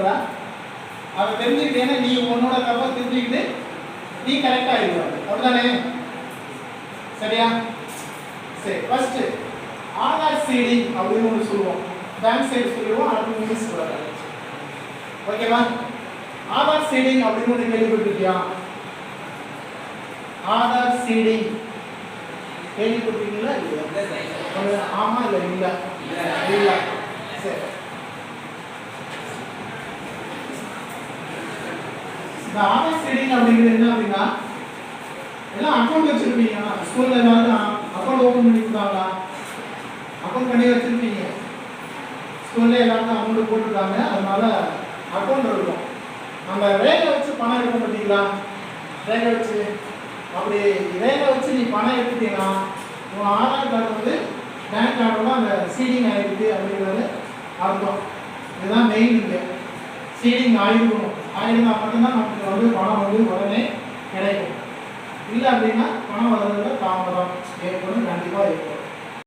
சொல்கிறா அதை தெரிஞ்சுக்கிட்டேன்னா நீ உன்னோட தப்பை தெரிஞ்சுக்கிட்டு நீ கரெக்டாக ஆயிடுவ. அப்படிதானே சரியா? சரி ஃபர்ஸ்ட் ஆதார் சீடிங் அப்படின்னு ஒன்று சொல்லுவோம். பேங்க் சைடு சொல்லிடுவோம் அடுத்து இங்கிலீஷ் சொல்லுவாங்க. ஓகேவா? ஆதார் சீடிங் அப்படின்னு ஒன்று கேள்விப்பட்டிருக்கியா? ஆதார் சீடிங் கேள்விப்பட்டிருக்கீங்களா? இல்லையா? அது ஆமா இல்லை. இல்லை. சரி. இந்த ஆதார் சீடிங் அப்படிங்கிறது என்ன அப்படின்னா எல்லாம் அக்கௌண்ட் வச்சிருப்பீங்க. ஸ்கூல்ல எல்லாரும் அக்கௌண்ட் ஓபன் பண்ணி கொடுத்தாங்களா? அக்கௌண்ட் பண்ணி வச்சிருப்பீங்க. ஸ்கூல்ல எல்லாருக்கும் அமௌண்ட் போட்டிருக்காங்க. அதனால அக்கௌண்ட் இருக்கும். நம்ம ரேகை வச்சு பணம் எடுக்க மாட்டீங்களா ரேகை வச்சு. அப்படி ரேகை வச்சு நீ பணம் எடுத்துட்டீங்கன்னா உன் ஆதார் கார்டு வந்து பேங்க் கார்டோட அந்த சீடிங் ஆயிருக்கு அப்படிங்கிறது அர்த்தம். இதுதான் மெயின் இங்கே. சீடிங் ஆயிருக்கணும் ஆயிருந்தா மட்டும்தான் நமக்கு வந்து பணம் வந்து உடனே கிடைக்கும். இல்லை அப்படின்னா பணம் வர்றதுல தாமதம். ஏற்படும் கண்டிப்பாக ஏற்படும்.